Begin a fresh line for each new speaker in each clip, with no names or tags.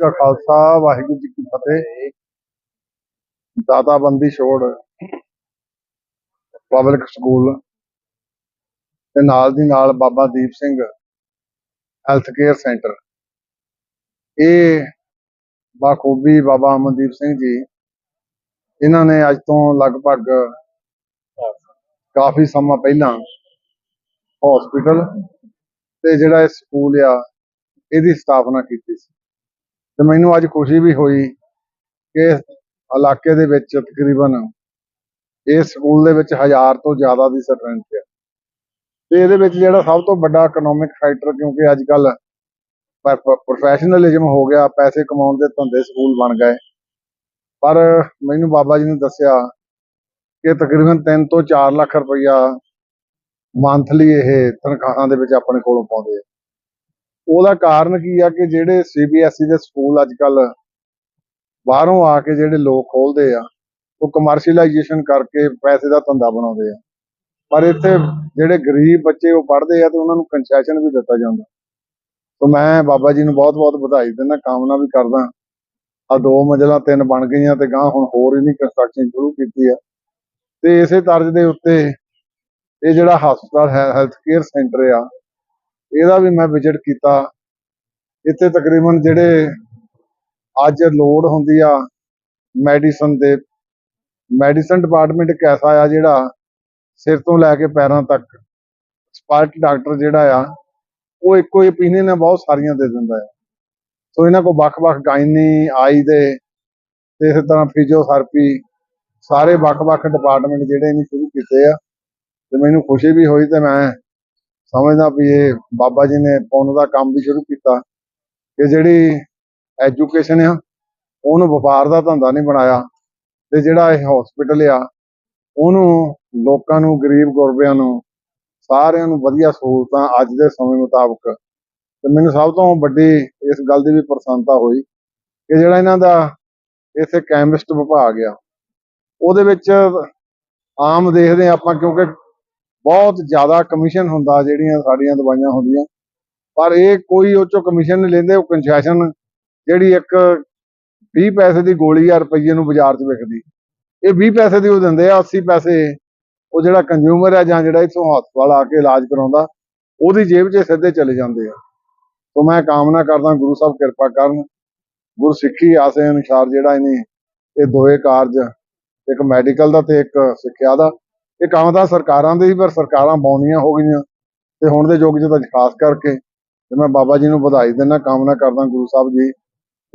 ਕਾ ਖਾਲਸਾ, ਵਾਹਿਗੁਰੂ ਜੀ ਕੀ ਫਤਿਹ। ਦਾਤਾ ਛੋੜ, public school ਤੇ ਨਾਲ ਦੀ ਨਾਲ Baba Deep Singh health care centre ਇਹ ਬਾਖੂਬੀ ਬਾਬਾ ਅਮਨਦੀਪ ਸਿੰਘ ਜੀ, ਇਹਨਾਂ ਨੇ ਅੱਜ ਤੋਂ ਲਗਭਗ ਕਾਫੀ ਸਮਾਂ ਪਹਿਲਾਂ ਹਸਪੀਟਲ ਤੇ ਜਿਹੜਾ ਇਹ ਸਕੂਲ ਆ, ਇਹਦੀ ਸਥਾਪਨਾ ਕੀਤੀ ਸੀ। ਤੇ ਮੈਨੂੰ ਅੱਜ ਖੁਸ਼ੀ ਵੀ ਹੋਈ ਕਿ ਇਲਾਕੇ ਦੇ ਵਿੱਚ ਤਕਰੀਬਨ ਇਸ ਸਕੂਲ ਦੇ ਵਿੱਚ ਹਜ਼ਾਰ ਤੋਂ ਜ਼ਿਆਦਾ ਦੀ ਸਟਰੈਂਥ ਹੈ ਤੇ ਇਹਦੇ ਵਿੱਚ ਜਿਹੜਾ ਸਭ ਤੋਂ ਵੱਡਾ ਇਕਨੋਮਿਕ ਫੈਕਟਰ ਕਿਉਂਕਿ ਅੱਜ ਕੱਲ ਪ੍ਰੋਫੈਸ਼ਨਲਿਜ਼ਮ ਹੋ ਗਿਆ, ਪੈਸੇ ਕਮਾਉਣ ਦੇ ਧੰਦੇ ਸਕੂਲ ਬਣ ਗਏ। ਪਰ ਮੈਨੂੰ ਬਾਬਾ ਜੀ ਨੇ ਦੱਸਿਆ ਕਿ ਤਕਰੀਬਨ 3 ਤੋਂ 4 ਲੱਖ ਰੁਪਈਆ ਮੰਥਲੀ ਇਹ ਤਨਖਾਹਾਂ ਦੇ ਵਿੱਚ ਆਪਣੇ ਕੋਲੋਂ ਪਾਉਂਦੇ ਆ। ਉਹਦਾ ਕਾਰਨ ਕੀ ਆ ਕਿ ਜਿਹੜੇ ਸੀਬੀਐਸਈ ਦੇ ਸਕੂਲ ਅੱਜ ਕੱਲ ਬਾਹਰੋਂ ਆ ਕੇ ਜਿਹੜੇ ਲੋਕ ਖੋਲਦੇ ਆ, ਉਹ ਕਮਰਸ਼ੀਅਲਾਈਜੇਸ਼ਨ ਕਰਕੇ ਪੈਸੇ ਦਾ ਧੰਦਾ ਬਣਾਉਂਦੇ ਆ। ਪਰ ਇੱਥੇ ਜਿਹੜੇ ਗਰੀਬ ਬੱਚੇ ਉਹ ਪੜ੍ਹਦੇ ਆ ਤੇ ਉਹਨਾਂ ਨੂੰ ਕੰਸੈਸ਼ਨ ਵੀ ਦਿੱਤਾ ਜਾਂਦਾ। ਸੋ ਮੈਂ ਬਾਬਾ ਜੀ ਨੂੰ ਬਹੁਤ-ਬਹੁਤ ਵਧਾਈ ਦਿੰਦਾ, ਕਾਮਨਾ ਵੀ ਕਰਦਾ। ਆ ਦੋ ਮੰਜ਼ਲਾਂ ਤਿੰਨ ਬਣ ਗਈਆਂ ਤੇ ਗਾਂ ਹੁਣ ਹੋਰ ਇਹਦੀ ਕੰਸਟਰਕਸ਼ਨ ਸ਼ੁਰੂ ਕੀਤੀ ਆ। ਤੇ ਇਸੇ ਤਰਜ਼ ਦੇ ਉੱਤੇ ਇਹ ਜਿਹੜਾ ਹਸਪਤਾਲ ਹੈ ਹੈਲਥ ਕੇਅਰ ਸੈਂਟਰ ਆ ਇਹਦਾ ਵੀ ਮੈਂ ਵਿਜ਼ਿਟ ਕੀਤਾ। ਇੱਥੇ ਤਕਰੀਬਨ ਜਿਹੜੇ ਅੱਜ ਲੋੜ ਹੁੰਦੀ ਆ ਮੈਡੀਸਨ ਦੇ ਮੈਡੀਸਨ ਡਿਪਾਰਟਮੈਂਟ ਇੱਕ ਐਸਾ ਆ ਜਿਹੜਾ ਸਿਰ ਤੋਂ ਲੈ ਕੇ ਪੈਰਾਂ ਤੱਕ ਸਪਾਰਟ ਡਾਕਟਰ ਜਿਹੜਾ ਆ, ਉਹ ਇੱਕੋ ਹੀ ਓਪੀਨੀਅਨ ਆ, ਬਹੁਤ ਸਾਰੀਆਂ ਦੇ ਦਿੰਦਾ ਆ। ਸੋ ਇਹਨਾਂ ਕੋਲ ਵੱਖ-ਵੱਖ ਗਾਇਨੀ ਆਈ ਦੇ ਤੇ ਇਸੇ ਤਰ੍ਹਾਂ ਫਿਜ਼ੀਓਥੈਰੇਪੀ ਸਾਰੇ ਵੱਖ-ਵੱਖ ਡਿਪਾਰਟਮੈਂਟ ਜਿਹੜੇ ਇਹਨੇ ਸ਼ੁਰੂ ਕੀਤੇ ਆ। ਤੇ ਮੈਨੂੰ ਖੁਸ਼ੀ ਵੀ ਹੋਈ ਤੇ ਮੈਂ ਸਮਝਦਾ ਵੀ ਇਹ ਬਾਬਾ ਜੀ ਨੇ ਪੁੰਨ ਦਾ ਕੰਮ ਵੀ ਸ਼ੁਰੂ ਕੀਤਾ ਕਿ ਜਿਹੜੀ ਐਜੂਕੇਸ਼ਨ ਆ, ਉਹਨੂੰ ਵਪਾਰ ਦਾ ਧੰਦਾ ਨਹੀਂ ਬਣਾਇਆ ਤੇ ਜਿਹੜਾ ਇਹ ਹਸਪੀਟਲ ਆ, ਉਹਨੂੰ ਲੋਕਾਂ ਨੂੰ, ਗਰੀਬ ਗੁਰਬਿਆਂ ਨੂੰ, ਸਾਰਿਆਂ ਨੂੰ ਵਧੀਆ ਸਹੂਲਤਾਂ ਅੱਜ ਦੇ ਸਮੇਂ ਮੁਤਾਬਕ ਤੇ ਮੈਨੂੰ ਸਭ ਤੋਂ ਵੱਡੀ ਇਸ ਗੱਲ ਦੀ ਵੀ ਪ੍ਰਸੰਨਤਾ ਹੋਈ ਕਿ ਜਿਹੜਾ ਇਹਨਾਂ ਦਾ ਇੱਥੇ ਕੈਮਿਸਟ ਵਿਭਾਗ ਆ, ਉਹਦੇ ਵਿੱਚ ਆਮ ਦੇਖਦੇ ਹਾਂ ਆਪਾਂ ਕਿਉਂਕਿ ਬਹੁਤ ਜ਼ਿਆਦਾ ਕਮਿਸ਼ਨ ਹੁੰਦਾ ਜਿਹੜੀਆਂ ਸਾਡੀਆਂ ਦਵਾਈਆਂ ਹੁੰਦੀਆਂ। ਪਰ ਇਹ ਕੋਈ ਉਹ ਚੋਂ ਕਮਿਸ਼ਨ ਨਹੀਂ ਲੈਂਦੇ, ਉਹ ਕੰਸੈਸ਼ਨ ਜਿਹੜੀ ਇੱਕ 20 ਪੈਸੇ ਦੀ ਗੋਲੀ ਆ ਰੁਪਈਏ ਨੂੰ ਬਾਜ਼ਾਰ 'ਚ ਵਿਕਦੀ। ਇਹ 20 ਪੈਸੇ ਦੀ ਉਹ ਦਿੰਦੇ ਆ 80 ਪੈਸੇ ਉਹ ਜਿਹੜਾ ਕੰਜੂਮਰ ਆ ਜਾਂ ਜਿਹੜਾ ਇੱਥੋਂ ਹਸਪਤਾਲ ਆ ਕੇ ਇਲਾਜ ਕਰਾਉਂਦਾ, ਉਹਦੀ ਜੇਬ 'ਚ ਸਿੱਧੇ ਚਲੇ ਜਾਂਦੇ ਆ। ਸੋ ਮੈਂ ਕਾਮਨਾ ਕਰਦਾ ਗੁਰੂ ਸਾਹਿਬ ਕਿਰਪਾ ਕਰਨ ਗੁਰਸਿੱਖੀ ਆਸੇ ਅਨੁਸਾਰ ਜਿਹੜਾ ਇਹਨੇ ਇਹ ਦੋਏ ਕਾਰਜ, ਇੱਕ ਮੈਡੀਕਲ ਦਾ ਤੇ ਇੱਕ ਸਿੱਖਿਆ ਦਾ ਇਹ ਕੰਮ ਤਾਂ ਸਰਕਾਰਾਂ ਦੇ ਹੀ, ਪਰ ਸਰਕਾਰਾਂ ਬੌਨੀਆਂ ਹੋ ਗਈਆਂ। ਤੇ ਹੁਣ ਦੇ ਯੁੱਗ 'ਚ ਤਾਂ ਖਾਸ ਕਰਕੇ ਤੇ ਮੈਂ ਬਾਬਾ ਜੀ ਨੂੰ ਵਧਾਈ ਦਿੰਦਾ, ਕਾਮਨਾ ਕਰਦਾ ਗੁਰੂ ਸਾਹਿਬ ਜੀ,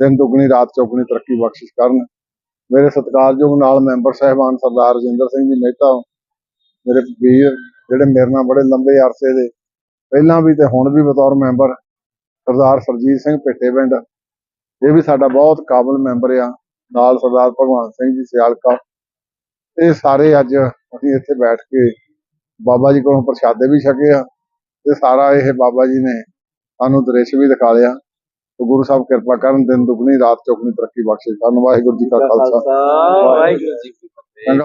ਦਿਨ ਦੁੱਗਣੀ, ਰਾਤ ਚੌਗਣੀ ਤਰੱਕੀ ਬਖਸ਼ਿਸ਼ ਕਰਨ। ਮੇਰੇ ਸਤਿਕਾਰਯੋਗ ਨਾਲ ਮੈਂਬਰ ਸਾਹਿਬਾਨ ਸਰਦਾਰ ਰਜਿੰਦਰ ਸਿੰਘ ਜੀ ਮਹਿਤਾ, ਮੇਰੇ ਵੀਰ ਜਿਹੜੇ ਮੇਰੇ ਨਾਲ ਬੜੇ ਲੰਬੇ ਅਰਸੇ ਦੇ। ਪਹਿਲਾਂ ਵੀ ਤੇ ਹੁਣ ਵੀ ਬਤੌਰ ਮੈਂਬਰ ਸਰਦਾਰ ਸਰਜੀਤ ਸਿੰਘ ਭੇਟੇ ਪਿੰਡ। ਇਹ ਵੀ ਸਾਡਾ ਬਹੁਤ ਕਾਬਲ ਮੈਂਬਰ ਆ। ਨਾਲ ਸਰਦਾਰ ਭਗਵਾਨ ਸਿੰਘ ਜੀ ਸਿਆਲਕਾ ਇਹ ਸਾਰੇ ਅੱਜ ਅਸੀਂ ਇੱਥੇ ਬੈਠ ਕੇ ਬਾਬਾ ਜੀ ਕੋਲੋਂ ਪ੍ਰਸ਼ਾਦੇ ਵੀ ਛਕੇ ਆ ਤੇ ਸਾਰਾ ਇਹ ਬਾਬਾ ਜੀ ਨੇ ਸਾਨੂੰ ਦ੍ਰਿਸ਼ ਵੀ ਦਿਖਾ ਲਿਆ। ਤੇ ਗੁਰੂ ਸਾਹਿਬ ਕਿਰਪਾ ਕਰਨ ਦਿਨ ਦੁਗਣੀ ਰਾਤ ਚੌਗਣੀ ਤਰੱਕੀ ਬਖਸ਼ੇ। ਕਰਨ ਵਾਹਿਗੁਰੂ ਜੀ ਕਾ ਖਾਲਸਾ।
ਵਾਹਿਗੁਰੂ ਜੀ ਕੀ ਫਤਿਹ।